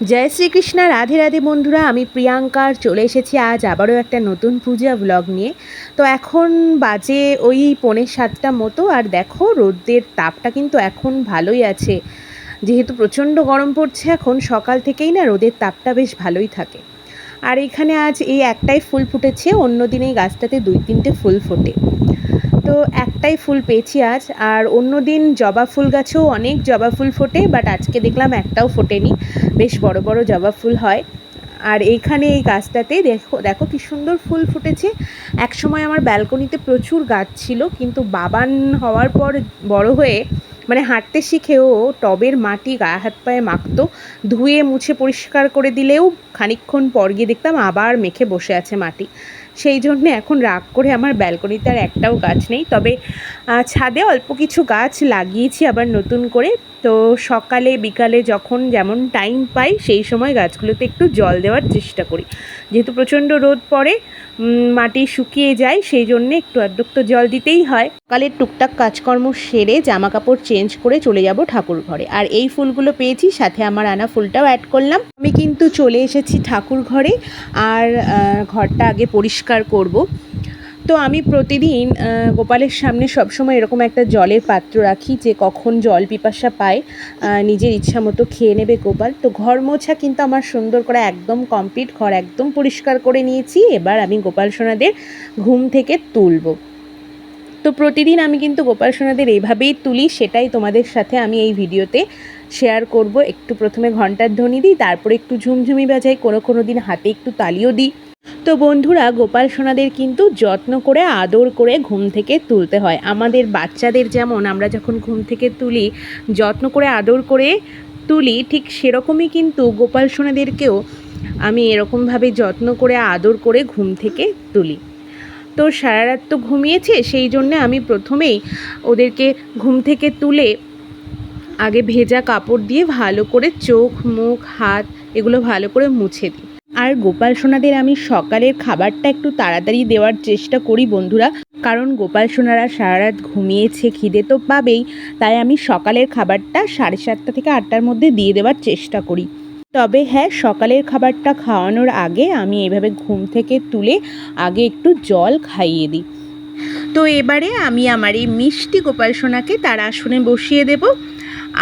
জয় শ্রীকৃষ্ণ, রাধে রাধে বন্ধুরা, আমি প্রিয়াঙ্কার চলে এসেছি আজ আবারও একটা নতুন পূজা ব্লগ নিয়ে। তো এখন বাজে ওই পৌনে সাতটা মতো, আর দেখো রোদের তাপটা কিন্তু এখন ভালোই আছে। যেহেতু প্রচণ্ড গরম পড়ছে এখন, সকাল থেকেই না রোদের তাপটা বেশ ভালোই থাকে। আর এখানে আজ এই একটাই ফুল ফুটেছে, অন্য দিন এই গাছটাতে দুই তিনটে ফুল ফোটে। তো একটাই ফুল পেয়েছি আজ, আর অন্য দিন জবা ফুল গাছেও অনেক জবা ফুল ফোটে, বাট আজকে দেখলাম একটাও ফোটেনি। বেশ বড় বড় জবা ফুল হয়। আর এইখানে এই গাছটাতে দেখো দেখো কি সুন্দর ফুল ফুটেছে। এক সময় আমার ব্যালকনিতে প্রচুর গাছ ছিল, কিন্তু বাবান হওয়ার পর বড় হয়ে মানে হাঁটতে শিখেও টবের মাটি গায়ে হাত পায়ে মাখতো, ধুয়ে মুছে পরিষ্কার করে দিলেও খানিকক্ষণ পর গিয়ে দেখতাম আবার মেখে বসে আছে মাটি। সেই জন্যে এখন রাগ করে আমার ব্যালকনিতে আর একটাও গাছ নেই। তবে ছাদে অল্প কিছু গাছ লাগিয়েছি, আবার নতুন করে তো সকালে, বিকালে যখন যেমন টাইম পাই, সেই সময় গাছগুলোতে একটু জল দেওয়ার চেষ্টা করি। যেহেতু প্রচণ্ড রোদ পড়ে মাটি শুকিয়ে যায়, সেই জন্যে একটু আধটু তো জল দিতেই হয়। সকালের টুকটাক কাজকর্ম সেরে জামা কাপড় চেঞ্জ করে চলে যাব ঠাকুর ঘরে। আর এই ফুলগুলো পেয়েছি, সাথে আমার আনা ফুলটাও অ্যাড করলাম। আমি কিন্তু চলে এসেছি ঠাকুর ঘরে, আর ঘরটা আগে পরিষ্কার করব। তো আমি প্রতিদিন গোপালের সামনে সবসময় এরকম একটা জলের পাত্র রাখি যে কখন জল পিপাসা পায় নিজের ইচ্ছা মতো খেয়ে নেবে গোপাল। তো ঘর মোছা কিন্তু আমার সুন্দর করে একদম কমপ্লিট ঘর একদম পরিষ্কার করে নিয়েছি। এবার আমি গোপাল সোনাদের ঘুম থেকে তুলবো। তো প্রতিদিন আমি কিন্তু গোপাল সোনাদের এইভাবেই তুলি, সেটাই তোমাদের সাথে আমি এই ভিডিওতে শেয়ার করব। একটু প্রথমে ঘণ্টার ধ্বনি দিই, তারপরে একটু ঝুমঝুমি বাজাই, কোনো কোনো দিন হাতে একটু তালিও দিই। তো বন্ধুরা গোপাল সোনাদের কিন্তু যত্ন করে, আদর করে ঘুম থেকে তুলতে হয়। আমাদের বাচ্চাদের যেমন আমরা যখন ঘুম থেকে তুলি, যত্ন করে, আদর করে তুলি, ঠিক সেরকমই কিন্তু গোপাল সোনাদেরকেও আমি এরকমভাবে যত্ন করে, আদর করে ঘুম থেকে তুলি। তো সারা রাত তো ঘুমিয়েছে, সেই জন্য আমি প্রথমেই ওদেরকে ঘুম থেকে তুলে আগে ভেজা কাপড় দিয়ে ভালো করে চোখ, মুখ, হাত এগুলো ভালো করে মুছে দিই। আর গোপাল সোনাদের আমি সকালের খাবারটা একটু তাড়াতাড়ি দেওয়ার চেষ্টা করি বন্ধুরা। কারণ গোপাল সোনারা সারা রাত ঘুমিয়েছে, খিদে তো পাবেই। তাই আমি সকালের খাবারটা সাড়ে সাতটা থেকে আটটার মধ্যে দিয়ে দেওয়ার চেষ্টা করি। তবে হ্যাঁ সকালের খাবারটা খাওয়ানোর আগে আমি এভাবে ঘুম থেকে তুলে আগে একটু জল খাইয়ে দিই। তো এবারে আমি আমার এই মিষ্টি গোপাল সোনাকে তার আসনে বসিয়ে দেব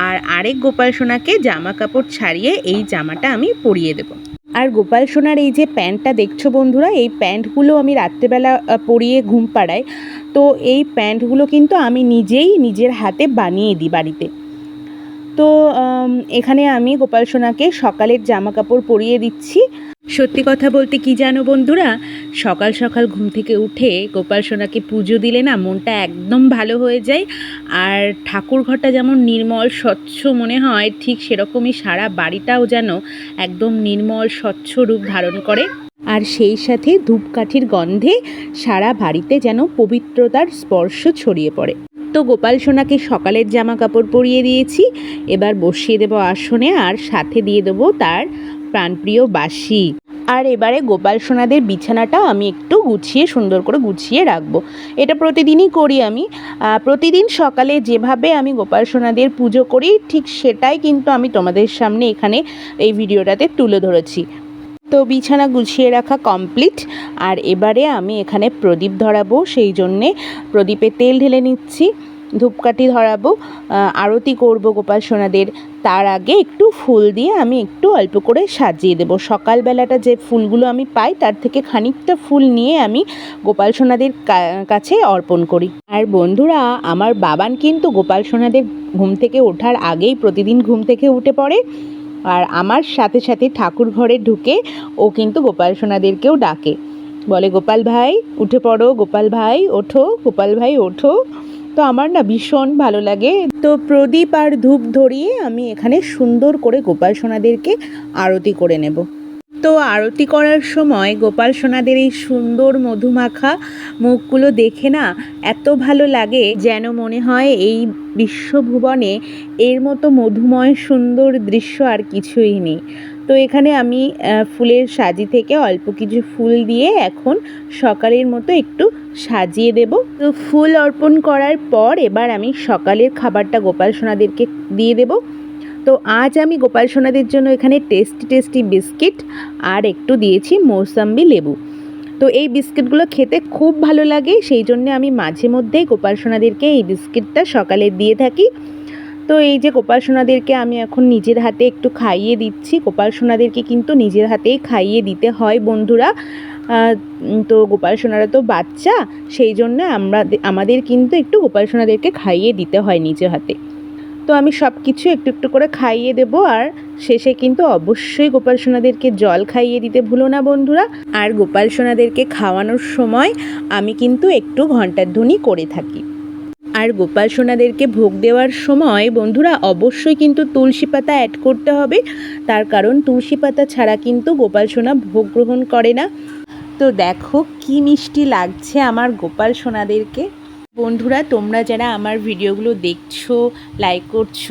আর আরেক গোপাল সোনাকে জামা কাপড় ছাড়িয়ে এই জামাটা আমি পরিয়ে দেব। আর গোপাল সোনার এই যে প্যান্টটা দেখছ বন্ধুরা, এই প্যান্টগুলো আমি রাত্রেবেলা পরিয়ে ঘুম পাড়াই। তো এই প্যান্টগুলো কিন্তু আমি নিজেই নিজের হাতে বানিয়ে দিই বাড়িতে। তো এখানে আমি গোপাল সোনাকে সকালের জামা কাপড় পরিয়ে দিচ্ছি। সত্যি কথা বলতে কি জানো বন্ধুরা? সকাল সকাল ঘুম থেকে উঠে গোপাল সোনাকে পুজো দিলে না মনটা একদম ভালো হয়ে যায়। আর ঠাকুর ঘরটা যেমন নির্মল, স্বচ্ছ মনে হয়, ঠিক সেরকমই সারা বাড়িটাও যেন একদম নির্মল, স্বচ্ছ রূপ ধারণ করে। আর সেই সাথে ধূপকাঠির গন্ধে সারা বাড়িতে যেন পবিত্রতার স্পর্শ ছড়িয়ে পড়ে। তো গোপাল সোনাকে সকালের জামা কাপড় পরিয়ে দিয়েছি। এবার বসিয়ে দেবো আসনে আর সাথে দিয়ে দেবো তার প্রাণপ্রিয় বাসি। আর এবারে গোপাল সোনাদের বিছানাটা আমি একটু গুছিয়ে, সুন্দর করে গুছিয়ে রাখব। এটা প্রতিদিনই করি আমি। প্রতিদিন সকালে যেভাবে আমি গোপাল সোনাদের পুজো করি, ঠিক সেটাই কিন্তু আমি তোমাদের সামনে এখানে এই ভিডিওটাতে তুলে ধরেছি। তো বিছানা গুছিয়ে রাখা কমপ্লিট। আর এবারে আমি এখানে প্রদীপ ধরাবো, সেই জন্যে প্রদীপে তেল ঢেলে নিচ্ছি। ধূপকাঠি ধরাবো আরতি করব গোপাল সোনাদের। তার আগে একটু ফুল দিয়ে আমি একটু অল্প করে সাজিয়ে দেবো। সকালবেলাটা যে ফুলগুলো আমি পাই, তার থেকে খানিকটা ফুল নিয়ে আমি গোপাল সোনাদের কাছে অর্পণ করি। আর বন্ধুরা, আমার বাবান কিন্তু গোপাল সোনাদের ঘুম থেকে ওঠার আগেই প্রতিদিন ঘুম থেকে উঠে পড়ে। আর আমার সাথে সাথে ঠাকুর ঘরে ঢুকে ও কিন্তু গোপাল সোনাদেরকেও ডাকে। বলে, গোপাল ভাই, উঠে পড়ো, গোপাল ভাই, ওঠো, গোপাল ভাই, ওঠো। তো আমার না ভীষণ ভালো লাগে। তো প্রদীপ আর ধূপ ধরিয়ে আমি এখানে সুন্দর করে গোপাল সোনাদেরকে আরতি করে নেব। তো আরতি করার সময় গোপাল সোনাদের এই সুন্দর মধুমাখা মুখগুলো দেখে না এত ভালো লাগে যেন মনে হয় এই বিশ্বভুবনে এর মতো মধুময় সুন্দর দৃশ্য আর কিছুই নেই। তো এখানে আমি ফুলের সাজি থেকে অল্প কিছু ফুল দিয়ে এখন সকালের মতো একটু সাজিয়ে দেব। তো ফুল অর্পণ করার পর এবার আমি সকালের খাবারটা গোপাল সোনাদেরকে দিয়ে দেব। তো আজ আমি গোপাল সোনাদের জন্য এখানে টেস্টি টেস্টি বিস্কিট আর একটু দিয়েছি মৌসাম্বি লেবু। তো এই বিস্কিটগুলো খেতে খুব ভালো লাগে, সেই জন্য আমি মাঝে মধ্যেই গোপাল সোনাদেরকে এই বিস্কিটটা সকালে দিয়ে থাকি। তো এই যে গোপাল সোনাদেরকে আমি এখন নিজের হাতে একটু খাইয়ে দিচ্ছি। গোপাল সোনাদেরকে কিন্তু নিজের হাতেই খাইয়ে দিতে হয় বন্ধুরা। তো গোপাল সোনারা তো বাচ্চা, সেই জন্য আমরা আমাদের কিন্তু একটু গোপাল সোনাদেরকে খাইয়ে দিতে হয় নিজে হাতে। তো আমি সব কিছু একটু একটু করে খাইয়ে দেব আর শেষে কিন্তু অবশ্যই গোপাল সোনাদেরকে জল খাইয়ে দিতে ভুলো না বন্ধুরা। আর গোপাল সোনাদেরকে খাওয়ানোর সময় আমি কিন্তু একটু ঘণ্টার ধ্বনি করে থাকি। আর গোপাল সোনাদেরকে ভোগ দেওয়ার সময় বন্ধুরা অবশ্যই কিন্তু তুলসী পাতা অ্যাড করতে হবে। তার কারণ তুলসী পাতা ছাড়া কিন্তু গোপাল সোনা ভোগ গ্রহণ করে না। তো দেখো কি মিষ্টি লাগছে আমার গোপাল সোনাদেরকে। বন্ধুরা, তোমরা যারা আমার ভিডিওগুলো দেখছ লাইক করছ,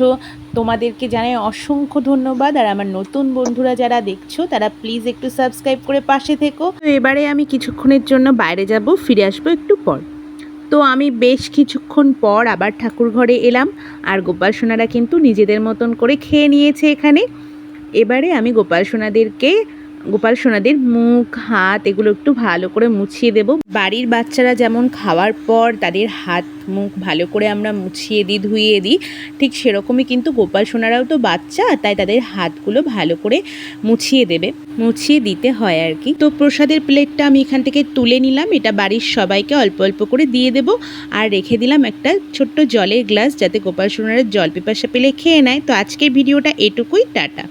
তোমাদেরকে জানাই অসংখ্য ধন্যবাদ। আর আমার নতুন বন্ধুরা যারা দেখছ, তারা প্লিজ একটু সাবস্ক্রাইব করে পাশে থেকো। তো এবারে আমি কিছুক্ষণের জন্য বাইরে যাব, ফিরে আসব একটু পর। তো আমি বেশ কিছুক্ষণ পর আবার ঠাকুর ঘরে এলাম, আর গোপাল সোনারা কিন্তু নিজেদের মতন করে খেয়ে নিয়েছে এখানে। এবারে আমি গোপাল সোনাদেরকে গোপাল সোনাদের মুখ, হাত, এগুলো একটু ভালো করে মুছিয়ে দেব। বাড়ির বাচ্চারা যেমন খাওয়ার পর তাদের হাত, মুখ ভালো করে আমরা মুছিয়ে দিই ধুইয়ে দিই, ঠিক সেরকমই কিন্তু গোপাল সোনারাও তো বাচ্চা, তাই তাদের হাতগুলো ভালো করে মুছিয়ে দেবে, মুছিয়ে দিতে হয় আর কি। তো প্রসাদের প্লেটটা আমি এখান থেকে তুলে নিলাম, এটা বাড়ির সবাইকে অল্প অল্প করে দিয়ে দেব আর রেখে দিলাম একটা ছোট্ট জলের গ্লাস, যাতে গোপাল সোনারা জল পিপাসা পেলে খেয়ে নেয়। তো আজকের ভিডিওটা এটুকুই, টাটা।